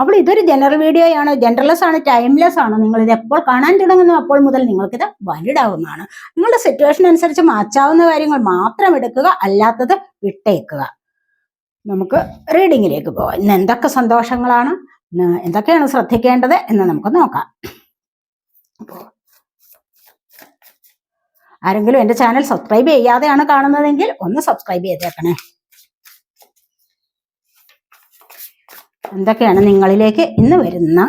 അപ്പോൾ ഇതൊരു ജനറൽ വീഡിയോയാണ് ജനറൽലെസ് ആണ് ടൈംലെസ് ആണ്. നിങ്ങൾ ഇത് എപ്പോൾ കാണാൻ തുടങ്ങുന്നു അപ്പോൾ മുതൽ നിങ്ങൾക്കിത് വാലിഡ് ആവുന്നതാണ് നിങ്ങളുടെ സിറ്റുവേഷൻ അനുസരിച്ച് മാറ്റാവുന്ന കാര്യങ്ങൾ മാത്രം എടുക്കുക അല്ലാത്തത് വിട്ടേക്കുക. നമുക്ക് റീഡിങ്ങിലേക്ക് പോകാം ഇന്ന് എന്തൊക്കെ സന്തോഷങ്ങളാണ്? എന്തൊക്കെയാണ് ശ്രദ്ധിക്കേണ്ടത് എന്ന് നമുക്ക് നോക്കാം. അപ്പോൾ ആരെങ്കിലും എന്റെ ചാനൽ സബ്സ്ക്രൈബ് ചെയ്യാതെയാണ് കാണുന്നതെങ്കിൽ ഒന്ന് സബ്സ്ക്രൈബ് ചെയ്തേക്കണേ. എന്തൊക്കെയാണ് നിങ്ങളിലേക്ക് ഇന്ന് വരുന്ന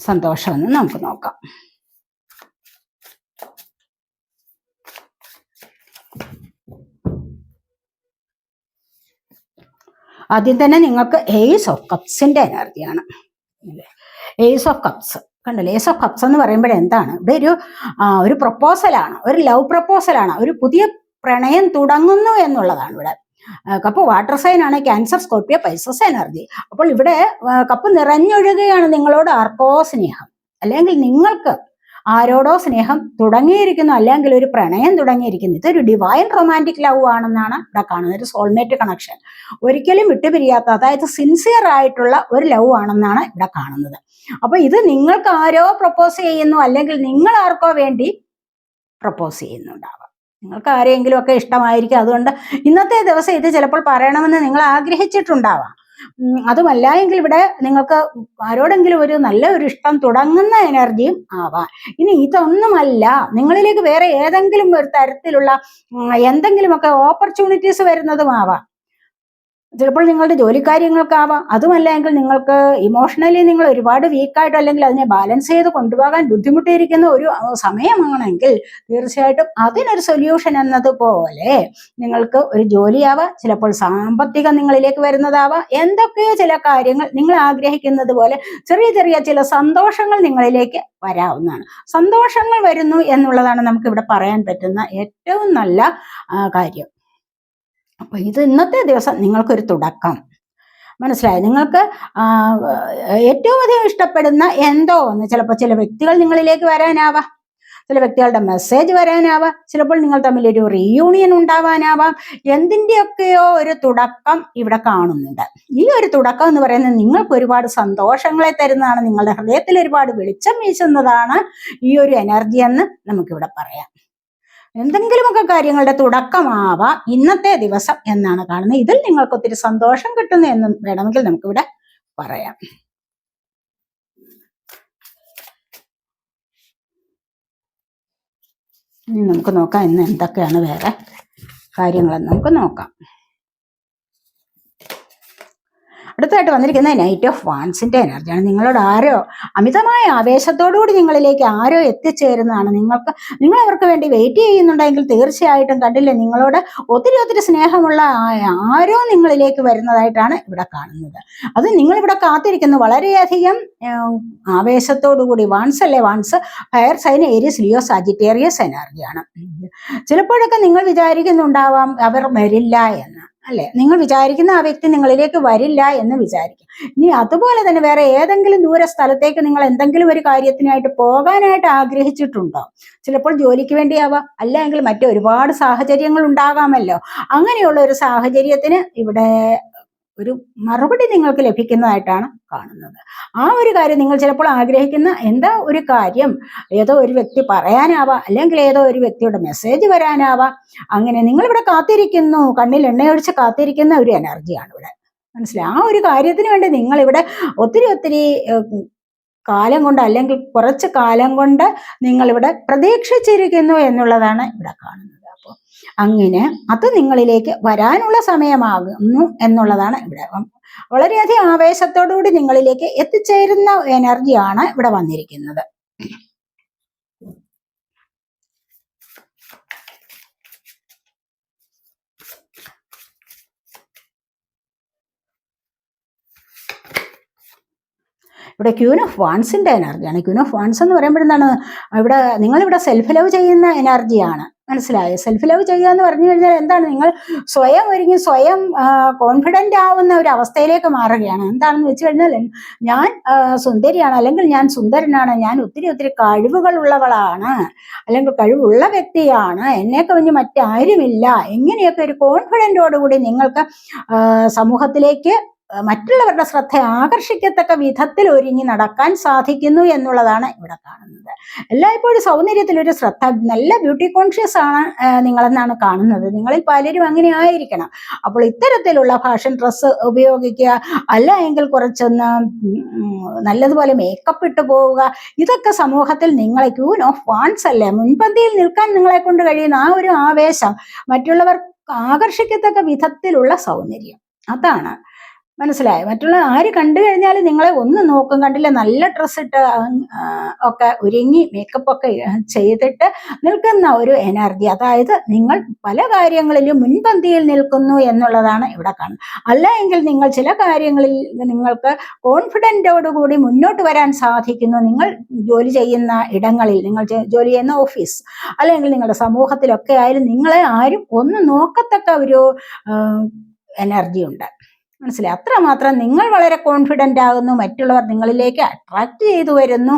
സന്തോഷമെന്ന് നമുക്ക് നോക്കാം. ആദ്യം തന്നെ നിങ്ങൾക്ക് ഏസ് ഓഫ് കപ്സിന്റെ എനർജിയാണ് ഏസ് ഓഫ് കപ്സ് കണ്ടല്ലോ? ഏസ് ഓഫ് കപ്സ് എന്ന് പറയുമ്പോൾ എന്താണ്? ഇവിടെ ഒരു ഒരു പ്രപ്പോസലാണ് ഒരു ലവ് പ്രപ്പോസലാണ് ഒരു പുതിയ പ്രണയം തുടങ്ങുന്നു എന്നുള്ളതാണ് ഇവിടെ. കപ്പ് വാട്ടർ സൈൻ ആണ് ക്യാൻസർ സ്കോർപ്പിയ പൈസസ് എനർജി അപ്പോൾ ഇവിടെ കപ്പ് നിറഞ്ഞൊഴുകുകയാണ് നിങ്ങളോട് ആർക്കോ സ്നേഹം. അല്ലെങ്കിൽ നിങ്ങൾക്ക് ആരോടോ സ്നേഹം തുടങ്ങിയിരിക്കുന്നു അല്ലെങ്കിൽ ഒരു പ്രണയം തുടങ്ങിയിരിക്കുന്നു. ഇതൊരു ഡിവൈൻ റൊമാന്റിക് ലവ് ആണെന്നാണ് ഇവിടെ കാണുന്നത്. ഒരു സോൾമേറ്റ് കണക്ഷൻ ഒരിക്കലും വിട്ടുപിരിയാത്ത അതായത് സിൻസിയർ ആയിട്ടുള്ള ഒരു ലവ് ആണെന്നാണ് ഇവിടെ കാണുന്നത്. അപ്പൊ ഇത് നിങ്ങൾക്ക് ആരോ പ്രപ്പോസ് ചെയ്യുന്നു അല്ലെങ്കിൽ നിങ്ങൾ ആർക്കോ വേണ്ടി പ്രപ്പോസ് ചെയ്യുന്നുണ്ടാവാം. നിങ്ങൾക്ക് ആരെങ്കിലും ഒക്കെ ഇഷ്ടമായിരിക്കും. അതുകൊണ്ട് ഇന്നത്തെ ദിവസം ഇത് ചിലപ്പോൾ പറയണമെന്ന് നിങ്ങൾ ആഗ്രഹിച്ചിട്ടുണ്ടാവാം. അതുമല്ല എങ്കിൽ ഇവിടെ നിങ്ങൾക്ക് ആരോടെങ്കിലും ഒരു നല്ല ഒരു ഇഷ്ടം തുടങ്ങുന്ന എനർജിയും ആവാം. ഇനി ഇതൊന്നുമല്ല. നിങ്ങളിലേക്ക് വേറെ ഏതെങ്കിലും ഒരു തരത്തിലുള്ള എന്തെങ്കിലുമൊക്കെ ഓപ്പർച്യൂണിറ്റീസ് വരുന്നതും ആവാം. ചിലപ്പോൾ നിങ്ങളുടെ ജോലിക്കാര്യങ്ങൾക്കാവാം. അതുമല്ല എങ്കിൽ നിങ്ങൾക്ക് ഇമോഷണലി നിങ്ങൾ ഒരുപാട് വീക്കായിട്ട് അല്ലെങ്കിൽ അതിനെ ബാലൻസ് ചെയ്ത് കൊണ്ടുപോകാൻ ബുദ്ധിമുട്ടിയിരിക്കുന്ന ഒരു സമയമാണെങ്കിൽ തീർച്ചയായിട്ടും അതിനൊരു സൊല്യൂഷൻ എന്നതുപോലെ നിങ്ങൾക്ക് ഒരു ജോലിയാവാം. ചിലപ്പോൾ സാമ്പത്തികം നിങ്ങളിലേക്ക് വരുന്നതാവാം. എന്തൊക്കെയോ ചില കാര്യങ്ങൾ നിങ്ങൾ ആഗ്രഹിക്കുന്നത് പോലെ ചെറിയ ചെറിയ ചില സന്തോഷങ്ങൾ നിങ്ങളിലേക്ക് വരാവുന്നതാണ്. സന്തോഷങ്ങൾ വരുന്നു എന്നുള്ളതാണ് നമുക്ക് ഇവിടെ പറയാൻ പറ്റുന്ന ഏറ്റവും നല്ല കാര്യം. അപ്പൊ ഇത് ഇന്നത്തെ ദിവസം നിങ്ങൾക്കൊരു തുടക്കം. മനസ്സിലായി? നിങ്ങൾക്ക് ഏറ്റവും അധികം ഇഷ്ടപ്പെടുന്ന എന്തോ ഒന്ന്. ചിലപ്പോൾ ചില വ്യക്തികൾ നിങ്ങളിലേക്ക് വരാനാവാം. ചില വ്യക്തികളുടെ മെസ്സേജ് വരാനാവാം. ചിലപ്പോൾ നിങ്ങൾ തമ്മിൽ ഒരു റീയൂണിയൻ ഉണ്ടാവാനാവാം. എന്തിന്റെയൊക്കെയോ ഒരു തുടക്കം ഇവിടെ കാണുന്നുണ്ട്. ഈ ഒരു തുടക്കം എന്ന് പറയുന്നത് നിങ്ങൾക്ക് ഒരുപാട് സന്തോഷങ്ങളെ തരുന്നതാണ്. നിങ്ങളുടെ ഹൃദയത്തിൽ ഒരുപാട് വെളിച്ചം വീശുന്നതാണ് ഈ ഒരു എനർജി എന്ന് നമുക്കിവിടെ പറയാം. എന്തെങ്കിലുമൊക്കെ കാര്യങ്ങളുടെ തുടക്കമാവാം ഇന്നത്തെ ദിവസം എന്നാണ് കാണുന്നത്. ഇതിൽ നിങ്ങൾക്ക് ഒത്തിരി സന്തോഷം കിട്ടുന്നു എന്ന് വേണമെങ്കിൽ നമുക്കിവിടെ പറയാം. ഇനി നമുക്ക് നോക്കാം ഇന്ന് എന്തൊക്കെയാണ് വേറെ കാര്യങ്ങളെന്ന് നമുക്ക് നോക്കാം. അടുത്തായിട്ട് വന്നിരിക്കുന്ന നൈറ്റ് ഓഫ് വാൻസിന്റെ എനർജിയാണ് നിങ്ങളോട് ആരോ അമിതമായ ആവേശത്തോടുകൂടി നിങ്ങളിലേക്ക് ആരോ എത്തിച്ചേരുന്നതാണ്. നിങ്ങൾക്ക് നിങ്ങൾ അവർക്ക് വേണ്ടി വെയിറ്റ് ചെയ്യുന്നുണ്ടെങ്കിൽ തീർച്ചയായിട്ടും കണ്ടില്ലേ നിങ്ങളോട് ഒത്തിരി ഒത്തിരി സ്നേഹമുള്ള ആരോ നിങ്ങളിലേക്ക് വരുന്നതായിട്ടാണ് ഇവിടെ കാണുന്നത്. അത് നിങ്ങളിവിടെ കാത്തിരിക്കുന്നു. വളരെയധികം ആവേശത്തോടുകൂടി വാൻസ് അല്ലേ? Wands fire sign Aries Leo Sagittarius എനർജിയാണ് ചിലപ്പോഴൊക്കെ നിങ്ങൾ വിചാരിക്കുന്നുണ്ടാവാം അവർ വരില്ല എന്ന്. അല്ലെ? നിങ്ങൾ വിചാരിക്കുന്ന ആ വ്യക്തി നിങ്ങളിലേക്ക് വരില്ല എന്ന് വിചാരിക്കും. ഇനി അതുപോലെ തന്നെ വേറെ ഏതെങ്കിലും ദൂര സ്ഥലത്തേക്ക് നിങ്ങൾ എന്തെങ്കിലും ഒരു കാര്യത്തിനായിട്ട് പോകാനായിട്ട് ആഗ്രഹിച്ചിട്ടുണ്ടോ? ചിലപ്പോൾ ജോലിക്ക് വേണ്ടിയാവാം അല്ലെങ്കിൽ മറ്റൊരുപാട് സാഹചര്യങ്ങൾ ഉണ്ടാകാമല്ലോ. അങ്ങനെയുള്ള ഒരു സാഹചര്യത്തിന് ഇവിടെ ഒരു മറുപടി നിങ്ങൾക്ക് ലഭിക്കുന്നതായിട്ടാണ് കാണുന്നത്. ആ ഒരു കാര്യം നിങ്ങൾ ചിലപ്പോൾ ആഗ്രഹിക്കുന്ന എന്താ ഒരു കാര്യം? ഏതോ ഒരു വ്യക്തി പറയാനാവാം അല്ലെങ്കിൽ ഏതോ ഒരു വ്യക്തിയുടെ മെസ്സേജ് വരാനാവാം. അങ്ങനെ നിങ്ങൾ ഇവിടെ കാത്തിരിക്കുന്നു കണ്ണിൽ എണ്ണയൊഴിച്ച് കാത്തിരിക്കുന്ന ഒരു എനർജിയാണ് ഇവിടെ. മനസ്സിലായി? ആ ഒരു കാര്യത്തിന് വേണ്ടി നിങ്ങൾ ഇവിടെ ഒത്തിരി ഒത്തിരി കാലം കൊണ്ട് അല്ലെങ്കിൽ കുറച്ച് കാലം കൊണ്ട് നിങ്ങളിവിടെ പ്രതീക്ഷിച്ചിരിക്കുന്നു എന്നുള്ളതാണ് ഇവിടെ കാണുന്നത്. അങ്ങനെ അത് നിങ്ങളിലേക്ക് വരാനുള്ള സമയമാകുന്നു എന്നുള്ളതാണ് ഇവിടെ. വളരെയധികം വളരെയധികം ആവേശത്തോടുകൂടി നിങ്ങളിലേക്ക് എത്തിച്ചേരുന്ന എനർജിയാണ് ഇവിടെ വന്നിരിക്കുന്നത്. ഇവിടെ ക്യൂൻ ഓഫ് വാൺസിന്റെ എനർജിയാണ് ക്യൂൻ ഓഫ് വാൺസ് എന്ന് പറയുമ്പോൾ എന്താണ്? ഇവിടെ നിങ്ങളിവിടെ സെൽഫ് ലവ് ചെയ്യുന്ന എനർജിയാണ് മനസ്സിലായോ? സെൽഫ് ലവ് ചെയ്യുക എന്ന് പറഞ്ഞു കഴിഞ്ഞാൽ എന്താണ്? നിങ്ങൾ സ്വയം ഒരുങ്ങി സ്വയം കോൺഫിഡന്റ് ആവുന്ന ഒരു അവസ്ഥയിലേക്ക് മാറുകയാണ്. എന്താണെന്ന് വെച്ച് കഴിഞ്ഞാൽ ഞാൻ സുന്ദരിയാണ് അല്ലെങ്കിൽ ഞാൻ സുന്ദരനാണ് ഞാൻ ഒത്തിരി ഒത്തിരി കഴിവുകളുള്ളവളാണ് അല്ലെങ്കിൽ കഴിവുള്ള വ്യക്തിയാണ് എന്നെ കവിഞ്ഞ് മറ്റാരുമില്ല. എങ്ങനെയൊക്കെ ഒരു കോൺഫിഡന്റോടുകൂടി നിങ്ങൾക്ക് സമൂഹത്തിലേക്ക് മറ്റുള്ളവരുടെ ശ്രദ്ധ ആകർഷിക്കത്തക്ക വിധത്തിൽ ഒരുങ്ങി നടക്കാൻ സാധിക്കുന്നു എന്നുള്ളതാണ് ഇവിടെ കാണുന്നത്. എല്ലായ്പ്പോഴും സൗന്ദര്യത്തിൽ ഒരു ശ്രദ്ധ നല്ല ബ്യൂട്ടി കോൺഷ്യസ് ആണ് നിങ്ങളെന്നാണ് കാണുന്നത്. നിങ്ങളിൽ പലരും അങ്ങനെ ആയിരിക്കണം. അപ്പോൾ ഇത്തരത്തിലുള്ള ഫാഷൻ ഡ്രസ്സ് ഉപയോഗിക്കുക അല്ല എങ്കിൽ കുറച്ചൊന്ന് നല്ലതുപോലെ മേക്കപ്പ് ഇട്ട് പോവുക ഇതൊക്കെ സമൂഹത്തിൽ നിങ്ങളെ ക്യൂൻ ഓഫ് വാൺസ് അല്ലേ? മുൻപന്തിയിൽ നിൽക്കാൻ നിങ്ങളെ കൊണ്ട് കഴിയുന്ന ആ ഒരു ആവേശം മറ്റുള്ളവർ ആകർഷിക്കത്തക്ക വിധത്തിലുള്ള സൗന്ദര്യം. അതാണ്. മനസ്സിലായോ. മറ്റുള്ള ആര് കണ്ടു കഴിഞ്ഞാൽ നിങ്ങളെ ഒന്ന് നോക്കും കണ്ടില്ല. നല്ല ഡ്രസ്സ് ഇട്ട് ഒക്കെ ഒരുങ്ങി മേക്കപ്പ് ഒക്കെ ചെയ്തിട്ട് നിൽക്കുന്ന ഒരു എനർജി അതായത് നിങ്ങൾ പല കാര്യങ്ങളിലും മുൻപന്തിയിൽ നിൽക്കുന്നു എന്നുള്ളതാണ് ഇവിടെ കാണുന്നത്. അല്ല എങ്കിൽ നിങ്ങൾ ചില കാര്യങ്ങളിൽ നിങ്ങൾക്ക് കോൺഫിഡന്റോടുകൂടി മുന്നോട്ട് വരാൻ സാധിക്കുന്നു. നിങ്ങൾ ജോലി ചെയ്യുന്ന ഇടങ്ങളിൽ നിങ്ങൾ ജോലി ചെയ്യുന്ന ഓഫീസ് അല്ലെങ്കിൽ നിങ്ങളുടെ സമൂഹത്തിലൊക്കെ ആയാലും നിങ്ങളെ ആരും ഒന്ന് നോക്കത്തക്ക ഒരു എനർജി ഉണ്ട്. മനസ്സിലായി? അത്രമാത്രം നിങ്ങൾ വളരെ കോൺഫിഡന്റ് ആകുന്നു മറ്റുള്ളവർ നിങ്ങളിലേക്ക് അട്രാക്റ്റ് ചെയ്തു വരുന്നു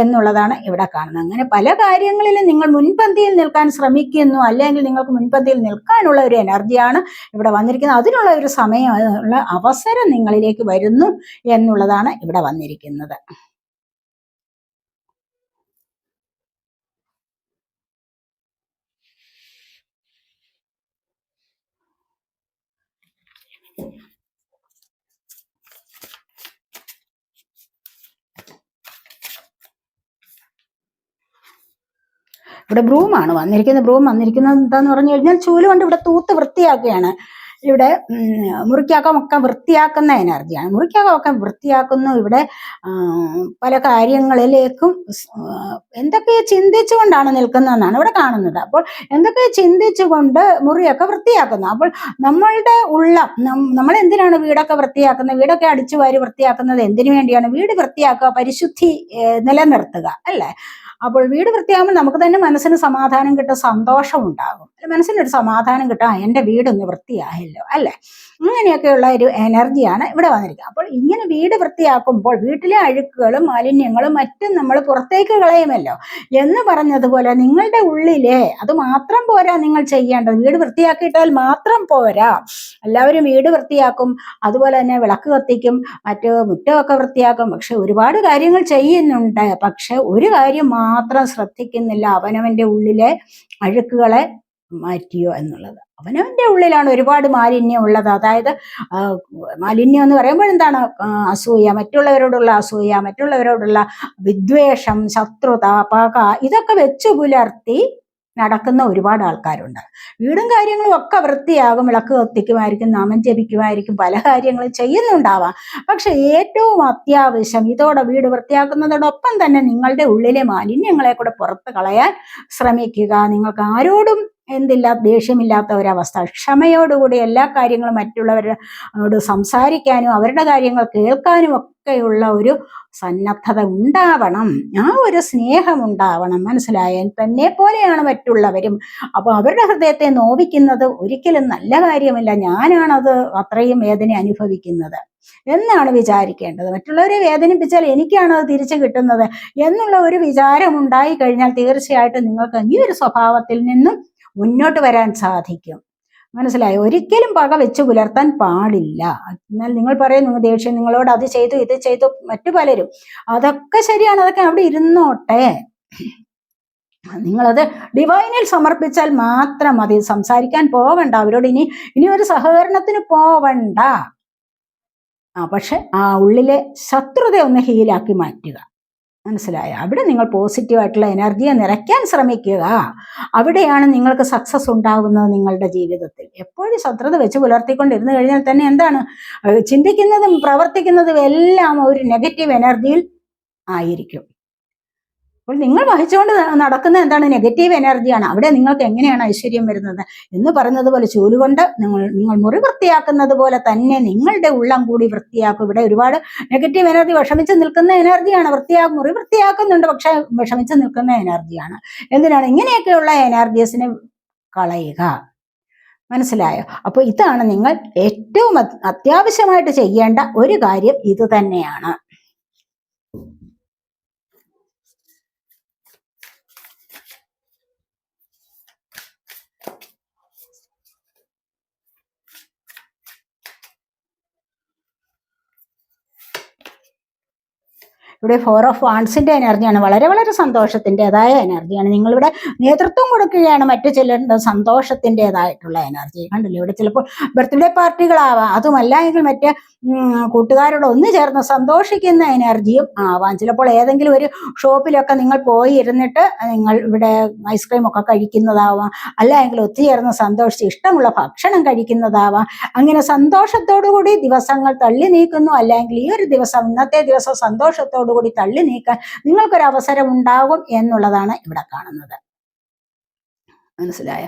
എന്നുള്ളതാണ് ഇവിടെ കാണുന്നത്. അങ്ങനെ പല കാര്യങ്ങളിലും നിങ്ങൾ മുൻപന്തിയിൽ നിൽക്കാൻ ശ്രമിക്കുന്നു അല്ലെങ്കിൽ നിങ്ങൾക്ക് മുൻപന്തിയിൽ നിൽക്കാനുള്ള ഒരു എനർജിയാണ് ഇവിടെ വന്നിരിക്കുന്നത്. അതിനുള്ള ഒരു സമയം അതിനുള്ള അവസരം നിങ്ങളിലേക്ക് വരുന്നു എന്നുള്ളതാണ് ഇവിടെ വന്നിരിക്കുന്നത്. ഇവിടെ ബ്രൂമാണ് വന്നിരിക്കുന്നത് ബ്രൂം വന്നിരിക്കുന്നത് എന്താന്ന് പറഞ്ഞു കഴിഞ്ഞാൽ ചൂൽ കൊണ്ട് ഇവിടെ തൂത്ത് വൃത്തിയാക്കുകയാണ്. ഇവിടെ ഉം, മുറിക്കാക്കം ഒക്കെ വൃത്തിയാക്കുന്ന എനർജിയാണ് മുറിക്കാക്കം ഒക്കെ വൃത്തിയാക്കുന്നു. ഇവിടെ പല കാര്യങ്ങളിലേക്കും എന്തൊക്കെ ചിന്തിച്ചുകൊണ്ടാണ് നിൽക്കുന്നതെന്നാണ് ഇവിടെ കാണുന്നത്. അപ്പോൾ എന്തൊക്കെയോ ചിന്തിച്ചുകൊണ്ട് മുറിയൊക്കെ വൃത്തിയാക്കുന്നു. അപ്പോൾ നമ്മളുടെ ഉള്ള നമ്മൾ എന്തിനാണ് വീടൊക്കെ വൃത്തിയാക്കുന്നത്? വീടൊക്കെ അടിച്ചു വാരി വൃത്തിയാക്കുന്നത് എന്തിനു വേണ്ടിയാണ്? വീട് വൃത്തിയാക്കുക പരിശുദ്ധി നിലനിർത്തുക അല്ലേ? അപ്പോൾ വീട് വൃത്തിയാകുമ്പോൾ നമുക്ക് തന്നെ മനസ്സിന് സമാധാനം കിട്ടും സന്തോഷം ഉണ്ടാകും. മനസ്സിനൊരു സമാധാനം കിട്ടാ എന്റെ വീടൊന്ന് വൃത്തിയായല്ലോ അല്ലേ? അങ്ങനെയൊക്കെയുള്ള ഒരു എനർജിയാണ് ഇവിടെ വന്നിരിക്കുക അപ്പോൾ ഇങ്ങനെ വീട് വൃത്തിയാക്കുമ്പോൾ വീട്ടിലെ അഴുക്കുകളും മാലിന്യങ്ങളും മറ്റും നമ്മൾ പുറത്തേക്ക് കളയുമല്ലോ. എന്ന് പറഞ്ഞതുപോലെ നിങ്ങളുടെ ഉള്ളിലെ അത് മാത്രം പോരാ നിങ്ങൾ ചെയ്യേണ്ടത്. വീട് വൃത്തിയാക്കിയിട്ടാൽ മാത്രം പോരാ. എല്ലാവരും വീട് വൃത്തിയാക്കും അതുപോലെ തന്നെ വിളക്ക് കത്തിക്കും മറ്റ് മുറ്റമൊക്കെ വൃത്തിയാക്കും. പക്ഷെ ഒരുപാട് കാര്യങ്ങൾ ചെയ്യുന്നുണ്ട്. പക്ഷെ ഒരു കാര്യം മാത്രം ശ്രദ്ധിക്കുന്നില്ല. അവനവന്റെ ഉള്ളിലെ അഴുക്കുകളെ മാറ്റിയോ എന്നുള്ളത്. അവനവന്റെ ഉള്ളിലാണ് ഒരുപാട് മാലിന്യം ഉള്ളത്. അതായത് മാലിന്യം എന്ന് പറയുമ്പോൾ എന്താണ്? അസൂയ മറ്റുള്ളവരോടുള്ള അസൂയ മറ്റുള്ളവരോടുള്ള വിദ്വേഷം ശത്രുത പക ഇതൊക്കെ വെച്ച് പുലർത്തി നടക്കുന്ന ഒരുപാട് ആൾക്കാരുണ്ട്. വീടും കാര്യങ്ങളും ഒക്കെ വൃത്തിയാകും. വിളക്ക് കത്തിക്കുമായിരിക്കും നാമം ജപിക്കുമായിരിക്കും പല കാര്യങ്ങളും ചെയ്യുന്നുണ്ടാവാം. പക്ഷെ ഏറ്റവും അത്യാവശ്യം ഇതോടെ വീട് വൃത്തിയാക്കുന്നതോടൊപ്പം തന്നെ നിങ്ങളുടെ ഉള്ളിലെ മാലിന്യങ്ങളെ കൂടെ പുറത്ത് കളയാൻ ശ്രമിക്കുക. നിങ്ങൾക്ക് ആരോടും എന്തില്ല ദേഷ്യമില്ലാത്ത ഒരവസ്ഥ ക്ഷമയോടുകൂടി എല്ലാ കാര്യങ്ങളും മറ്റുള്ളവരോട് സംസാരിക്കാനും അവരുടെ കാര്യങ്ങൾ കേൾക്കാനും ഒക്കെയുള്ള ഒരു സന്നദ്ധത ഉണ്ടാവണം. ആ ഒരു സ്നേഹം ഉണ്ടാവണം. മനസ്സിലായ? തന്നെ പോലെയാണ് മറ്റുള്ളവരും. അപ്പോൾ അവരുടെ ഹൃദയത്തെ നോവിക്കുന്നത് ഒരിക്കലും നല്ല കാര്യമില്ല. ഞാനാണത് അത്രയും വേദന അനുഭവിക്കുന്നത്. എന്നാണ് വിചാരിക്കേണ്ടത്? മറ്റുള്ളവരെ വേദനിപ്പിച്ചാൽ എനിക്കാണോ അത് തിരിച്ചു കിട്ടുന്നത്? എന്നുള്ള ഒരു വിചാരം ഉണ്ടായി കഴിഞ്ഞാൽ തീർച്ചയായിട്ടും നിങ്ങൾക്ക് ഈ ഒരു സ്വഭാവത്തിൽ നിന്നും മുന്നോട്ട് വരാൻ സാധിക്കും. മനസ്സിലായി? ഒരിക്കലും പക വെച്ച് പുലർത്താൻ പാടില്ല. എന്നാൽ നിങ്ങൾ പറയുന്നു ദേഷ്യം നിങ്ങളോട് അത് ചെയ്തു ഇത് ചെയ്തു മറ്റു പലരും. അതൊക്കെ ശരിയാണ് അതൊക്കെ അവിടെ ഇരുന്നോട്ടെ. നിങ്ങളത് ഡിവൈനിൽ സമർപ്പിച്ചാൽ മാത്രം മതി. സംസാരിക്കാൻ പോവണ്ട. അവരോട് ഇനി ഇനി ഒരു സഹകരണത്തിന് പോവണ്ട. ആ പക്ഷെ ആ ഉള്ളിലെ ശത്രുത ഒന്ന് ഹീലാക്കി മാറ്റുക. മനസ്സിലായ? അവിടെ നിങ്ങൾ പോസിറ്റീവായിട്ടുള്ള എനർജിയെ നിറയ്ക്കാൻ ശ്രമിക്കുക. അവിടെയാണ് നിങ്ങൾക്ക് സക്സസ് ഉണ്ടാകുന്നത് നിങ്ങളുടെ ജീവിതത്തിൽ. എപ്പോഴും ശത്രുത വെച്ച് പുലർത്തിക്കൊണ്ടിരുന്നു കഴിഞ്ഞാൽ തന്നെ എന്താണ്? ചിന്തിക്കുന്നതും പ്രവർത്തിക്കുന്നതും എല്ലാം ഒരു നെഗറ്റീവ് എനർജിയിൽ ആയിരിക്കും. അപ്പോൾ നിങ്ങൾ വഹിച്ചുകൊണ്ട് നടക്കുന്ന എന്താണ് നെഗറ്റീവ് എനർജിയാണ് അവിടെ നിങ്ങൾക്ക് എങ്ങനെയാണ് ഐശ്വര്യം വരുന്നത്? എന്ന് പറയുന്നത് പോലെ ചൂലുകൊണ്ട് നിങ്ങൾ നിങ്ങൾ മുറി വൃത്തിയാക്കുന്നത് പോലെ തന്നെ നിങ്ങളുടെ ഉള്ളം കൂടി വൃത്തിയാക്കും. ഇവിടെ ഒരുപാട് നെഗറ്റീവ് എനർജി വിഷമിച്ച് നിൽക്കുന്ന എനർജിയാണ് വൃത്തിയാ മുറി വൃത്തിയാക്കുന്നുണ്ട് പക്ഷെ വിഷമിച്ച് നിൽക്കുന്ന എനർജിയാണ് എന്തിനാണ്? ഇങ്ങനെയൊക്കെയുള്ള എനർജീസിനെ കളയുക. മനസ്സിലായോ? അപ്പോൾ ഇതാണ് നിങ്ങൾ ഏറ്റവും അത്യാവശ്യമായിട്ട് ചെയ്യേണ്ട ഒരു കാര്യം ഇത് തന്നെയാണ്. ഇവിടെ ഫോർ ഓഫ് വാൺസിന്റെ എനർജിയാണ് വളരെ വളരെ സന്തോഷത്തിന്റെതായ എനർജിയാണ് നിങ്ങളിവിടെ നേതൃത്വം കൊടുക്കുകയാണ് മറ്റു ചിലരുടെ സന്തോഷത്തിന്റെതായിട്ടുള്ള എനർജി കണ്ടില്ലേ? ഇവിടെ ചിലപ്പോൾ ബർത്ത്ഡേ പാർട്ടികളാവാം അതുമല്ല എങ്കിൽ മറ്റ് കൂട്ടുകാരോട് ഒന്ന് ചേർന്ന് സന്തോഷിക്കുന്ന എനർജിയും ആവാം. ചിലപ്പോൾ ഏതെങ്കിലും ഒരു ഷോപ്പിലൊക്കെ നിങ്ങൾ പോയി ഇരുന്നിട്ട് നിങ്ങൾ ഇവിടെ ഐസ്ക്രീം ഒക്കെ കഴിക്കുന്നതാവാം. അല്ല എങ്കിൽ ഒത്തുചേർന്ന് സന്തോഷിച്ച് ഇഷ്ടമുള്ള ഭക്ഷണം കഴിക്കുന്നതാവാം. അങ്ങനെ സന്തോഷത്തോടു കൂടി ദിവസങ്ങൾ തള്ളി നീക്കുന്നു. അല്ലെങ്കിൽ ഈ ഒരു ദിവസം ഇന്നത്തെ ദിവസം സന്തോഷത്തോടു കൂടി തള്ളി നീക്കാൻ നിങ്ങൾക്കൊരു അവസരം ഉണ്ടാകും എന്നുള്ളതാണ് ഇവിടെ കാണുന്നത്. മനസ്സിലായ?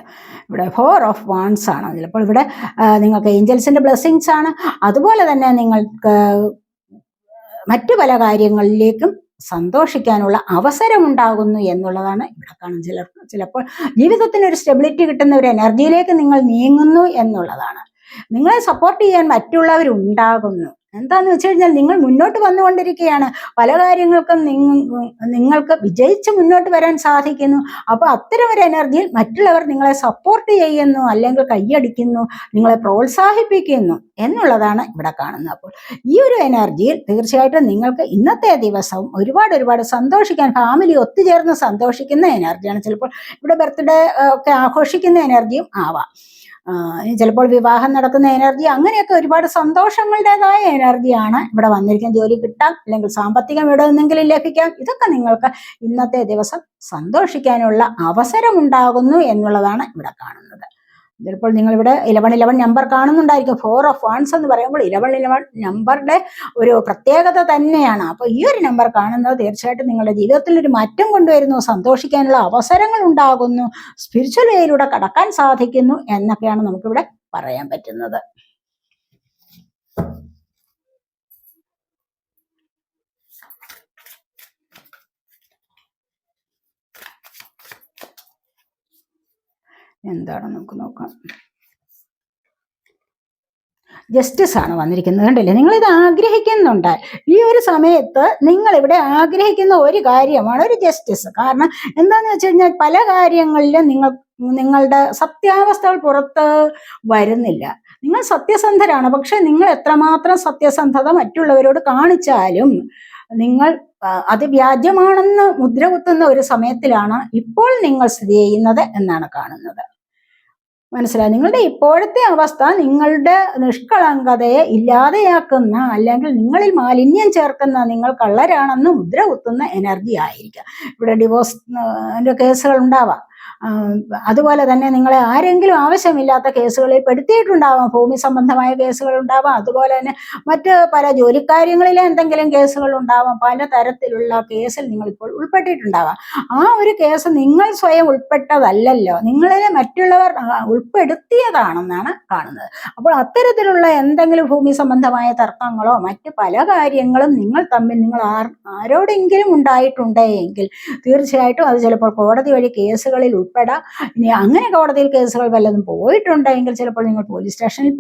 ഇവിടെ ഫോർ ഓഫ് വാൺസ് ആണ്. ചിലപ്പോൾ ഇവിടെ നിങ്ങൾക്ക് ഏഞ്ചൽസിന്റെ ബ്ലെസ്സിങ്സ് ആണ്. അതുപോലെ തന്നെ നിങ്ങൾക്ക് മറ്റു പല കാര്യങ്ങളിലേക്കും സന്തോഷിക്കാനുള്ള അവസരം ഉണ്ടാകുന്നു എന്നുള്ളതാണ് ഇവിടെ കാണുന്നത്. ചിലർ ചിലപ്പോൾ ജീവിതത്തിന് ഒരു സ്റ്റെബിലിറ്റി കിട്ടുന്ന ഒരു എനർജിയിലേക്ക് നിങ്ങൾ നീങ്ങുന്നു എന്നുള്ളതാണ്. നിങ്ങളെ സപ്പോർട്ട് ചെയ്യാൻ മറ്റുള്ളവരുണ്ടാകുന്നു. എന്താന്ന് വെച്ച് കഴിഞ്ഞാൽ നിങ്ങൾ മുന്നോട്ട് വന്നുകൊണ്ടിരിക്കുകയാണ്. പല കാര്യങ്ങൾക്കും നിങ്ങ- നിങ്ങൾക്ക് വിജയിച്ച് മുന്നോട്ട് വരാൻ സാധിക്കുന്നു. അപ്പൊ അത്തരം ഒരു എനർജിയിൽ മറ്റുള്ളവർ നിങ്ങളെ സപ്പോർട്ട് ചെയ്യുന്നു അല്ലെങ്കിൽ കൈയടിക്കുന്നു നിങ്ങളെ പ്രോത്സാഹിപ്പിക്കുന്നു എന്നുള്ളതാണ് ഇവിടെ കാണുന്നത്. അപ്പോൾ ഈ ഒരു എനർജിയിൽ തീർച്ചയായിട്ടും നിങ്ങൾക്ക് ഇന്നത്തെ ദിവസം ഒരുപാട് ഒരുപാട് സന്തോഷിക്കാൻ ഫാമിലി ഒത്തുചേർന്ന് സന്തോഷിക്കുന്ന എനർജിയാണ്. ചിലപ്പോൾ ഇവിടെ ബർത്ത്ഡേ ഒക്കെ ആഘോഷിക്കുന്ന എനർജിയും ആവാം. ചിലപ്പോൾ വിവാഹം നടക്കുന്ന എനർജി അങ്ങനെയൊക്കെ ഒരുപാട് സന്തോഷങ്ങളുടേതായ എനർജിയാണ് ഇവിടെ വന്നിരിക്കാൻ ജോലി കിട്ടാം അല്ലെങ്കിൽ സാമ്പത്തികം ഇവിടെ നിന്നെങ്കിലും ലഭിക്കാം. ഇതൊക്കെ നിങ്ങൾക്ക് ഇന്നത്തെ ദിവസം സന്തോഷിക്കാനുള്ള അവസരമുണ്ടാകുന്നു എന്നുള്ളതാണ് ഇവിടെ കാണുന്നത്. ചിലപ്പോൾ നിങ്ങൾ ഇവിടെ ഇലവൺ ഇലവൺ നമ്പർ കാണുന്നുണ്ടായിരിക്കും. ഫോർ ഓഫ് വൺസ് എന്ന് പറയുമ്പോൾ ഇലവൺ ഇലവൺ നമ്പറുടെ ഒരു പ്രത്യേകത തന്നെയാണ്. അപ്പോൾ ഈ ഒരു നമ്പർ കാണുന്നത് തീർച്ചയായിട്ടും നിങ്ങളുടെ ജീവിതത്തിൽ ഒരു മാറ്റം കൊണ്ടുവരുന്നു സന്തോഷിക്കാനുള്ള അവസരങ്ങൾ ഉണ്ടാകുന്നു സ്പിരിച്വൽ വേയിലൂടെ കടക്കാൻ സാധിക്കുന്നു എന്നൊക്കെയാണ് നമുക്കിവിടെ പറയാൻ പറ്റുന്നത്. എന്താണ് നമുക്ക് നോക്കാം. ജസ്റ്റിസ് ആണ് വന്നിരിക്കുന്നത് കണ്ടില്ലേ? നിങ്ങൾ ഇത് ആഗ്രഹിക്കുന്നുണ്ട്. ഈ ഒരു സമയത്ത് നിങ്ങൾ ഇവിടെ ആഗ്രഹിക്കുന്ന ഒരു കാര്യമാണ് ഒരു ജസ്റ്റിസ് കാരണം എന്താന്ന് വെച്ച് കഴിഞ്ഞാൽ പല കാര്യങ്ങളിലും നിങ്ങൾ നിങ്ങളുടെ സത്യാവസ്ഥകൾ പുറത്ത് വരുന്നില്ല. നിങ്ങൾ സത്യസന്ധരാണ്. പക്ഷെ നിങ്ങൾ എത്രമാത്രം സത്യസന്ധത മറ്റുള്ളവരോട് കാണിച്ചാലും നിങ്ങൾ അത് വ്യാജമാണെന്ന് മുദ്ര കുത്തുന്ന ഒരു സമയത്തിലാണ് ഇപ്പോൾ നിങ്ങൾ സ്ഥിതി ചെയ്യുന്നത് എന്നാണ് കാണുന്നത്. മനസ്സിലായി? നിങ്ങളുടെ ഇപ്പോഴത്തെ അവസ്ഥ നിങ്ങളുടെ നിഷ്കളങ്കതയെ ഇല്ലാതെയാക്കുന്ന അല്ലെങ്കിൽ നിങ്ങളിൽ മാലിന്യം ചേർക്കുന്ന നിങ്ങൾ കള്ളരാണെന്ന് മുദ്ര കുത്തുന്ന എനർജി ആയിരിക്കാം. ഇവിടെ ഡിവോഴ്സ് കേസുകൾ ഉണ്ടാവാം. അതുപോലെ തന്നെ നിങ്ങളെ ആരെങ്കിലും ആവശ്യമില്ലാത്ത കേസുകളിൽ പെടുത്തിയിട്ടുണ്ടാവാം ഭൂമി സംബന്ധമായ കേസുകൾ ഉണ്ടാവാം അതുപോലെ തന്നെ മറ്റ് പല ജോലിക്കാര്യങ്ങളിലെ എന്തെങ്കിലും കേസുകൾ ഉണ്ടാവാം പല തരത്തിലുള്ള കേസിൽ നിങ്ങൾ ഇപ്പോൾ ഉൾപ്പെട്ടിട്ടുണ്ടാവാം. ആ ഒരു കേസ് നിങ്ങൾ സ്വയം ഉൾപ്പെട്ടതല്ലല്ലോ നിങ്ങളെ മറ്റുള്ളവർ ഉൾപ്പെടുത്തിയതാണെന്നാണ് കാണുന്നത്. അപ്പോൾ അത്തരത്തിലുള്ള എന്തെങ്കിലും ഭൂമി സംബന്ധമായ തർക്കങ്ങളോ മറ്റ് പല കാര്യങ്ങളും നിങ്ങൾ തമ്മിൽ നിങ്ങൾ ആരോടെങ്കിലും ഉണ്ടായിട്ടുണ്ടെങ്കിൽ തീർച്ചയായിട്ടും അത് ചിലപ്പോൾ കോടതി വഴി കേസുകളിൽ ഉൾപ്പെടാം. ഇനി അങ്ങനെ കോടതിയിൽ കേസുകൾ വല്ലതും പോയിട്ടുണ്ടെങ്കിൽ ചിലപ്പോൾ നിങ്ങൾ പോലീസ് സ്റ്റേഷനിൽ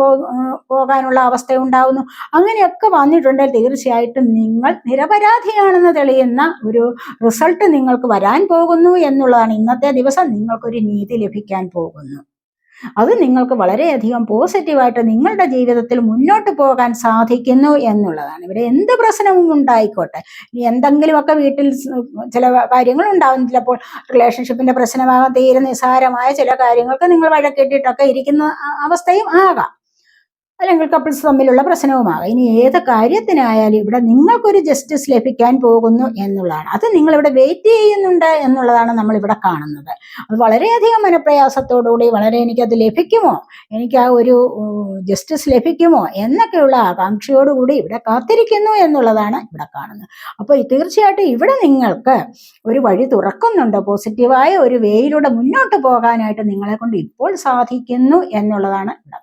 പോകാനുള്ള അവസ്ഥ ഉണ്ടാവുന്നു. അങ്ങനെയൊക്കെ വന്നിട്ടുണ്ടെങ്കിൽ തീർച്ചയായിട്ടും നിങ്ങൾ നിരപരാധിയാണെന്ന് തെളിയുന്ന ഒരു റിസൾട്ട് നിങ്ങൾക്ക് വരാൻ പോകുന്നു എന്നുള്ളതാണ് ഇന്നത്തെ ദിവസം. നിങ്ങൾക്കൊരു നീതി ലഭിക്കാൻ പോകുന്നു. അത് നിങ്ങൾക്ക് വളരെയധികം പോസിറ്റീവായിട്ട് നിങ്ങളുടെ ജീവിതത്തിൽ മുന്നോട്ട് പോകാൻ സാധിക്കുന്നു എന്നുള്ളതാണ്. ഇവിടെ എന്ത് പ്രശ്നവും ഉണ്ടായിക്കോട്ടെ. എന്തെങ്കിലുമൊക്കെ വീട്ടിൽ ചില കാര്യങ്ങൾ ഉണ്ടാവും ചിലപ്പോൾ റിലേഷൻഷിപ്പിന്റെ പ്രശ്നമാകാം തീരെ നിസ്സാരമായ ചില കാര്യങ്ങൾക്ക് നിങ്ങൾ വഴക്കിട്ടിട്ടൊക്കെ ഇരിക്കുന്ന അവസ്ഥയും ആകാം. അല്ലെങ്കിൽ കപ്പിൾസ് തമ്മിലുള്ള പ്രശ്നവുമാകാം. ഇനി ഏത് കാര്യത്തിനായാലും ഇവിടെ നിങ്ങൾക്കൊരു ജസ്റ്റിസ് ലഭിക്കാൻ പോകുന്നു എന്നുള്ളതാണ്. അത് നിങ്ങളിവിടെ വെയിറ്റ് ചെയ്യുന്നുണ്ട് എന്നുള്ളതാണ് നമ്മൾ ഇവിടെ കാണുന്നത്. അത് വളരെയധികം മനപ്രയാസത്തോടുകൂടി വളരെ എനിക്കത് ലഭിക്കുമോ? എനിക്ക് ആ ഒരു ജസ്റ്റിസ് ലഭിക്കുമോ? എന്നൊക്കെയുള്ള ആകാംക്ഷയോടുകൂടി ഇവിടെ കാത്തിരിക്കുന്നു എന്നുള്ളതാണ് ഇവിടെ കാണുന്നത്. അപ്പോൾ തീർച്ചയായിട്ടും ഇവിടെ നിങ്ങൾക്ക് ഒരു വഴി തുറക്കുന്നുണ്ട്. പോസിറ്റീവായ ഒരു വേയിലൂടെ മുന്നോട്ട് പോകാനായിട്ട് നിങ്ങളെ കൊണ്ട് ഇപ്പോൾ സാധിക്കുന്നു എന്നുള്ളതാണ് ഇവിടെ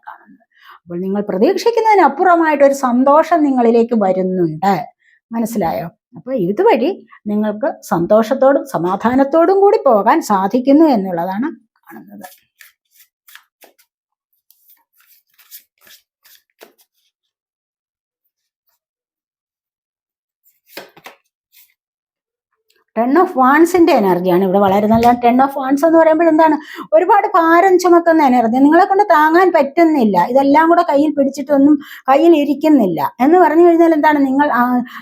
അപ്പോൾ നിങ്ങൾ പ്രതീക്ഷിക്കുന്നതിനപ്പുറമായിട്ട് ഒരു സന്തോഷം നിങ്ങളിലേക്ക് വരുന്നുണ്ട്. മനസ്സിലായോ? അപ്പോൾ ഇതുവഴി നിങ്ങൾക്ക് സന്തോഷത്തോടും സമാധാനത്തോടും കൂടി പോകാൻ സാധിക്കുന്നു എന്നുള്ളതാണ് കാണുന്നത്. ടെൻ ഓഫ് വാൺസിന്റെ എനർജിയാണ് ഇവിടെ വളരെ നല്ല ടെൻ ഓഫ് വാൺസ് എന്ന് പറയുമ്പോൾ എന്താണ്? ഒരുപാട് ഭാരം ചുമക്കുന്ന എനർജി നിങ്ങളെ കൊണ്ട് താങ്ങാൻ പറ്റുന്നില്ല. ഇതെല്ലാം കൂടെ കയ്യിൽ പിടിച്ചിട്ടൊന്നും കയ്യിൽ ഇരിക്കുന്നില്ല. എന്ന് പറഞ്ഞു കഴിഞ്ഞാൽ എന്താണ്? നിങ്ങൾ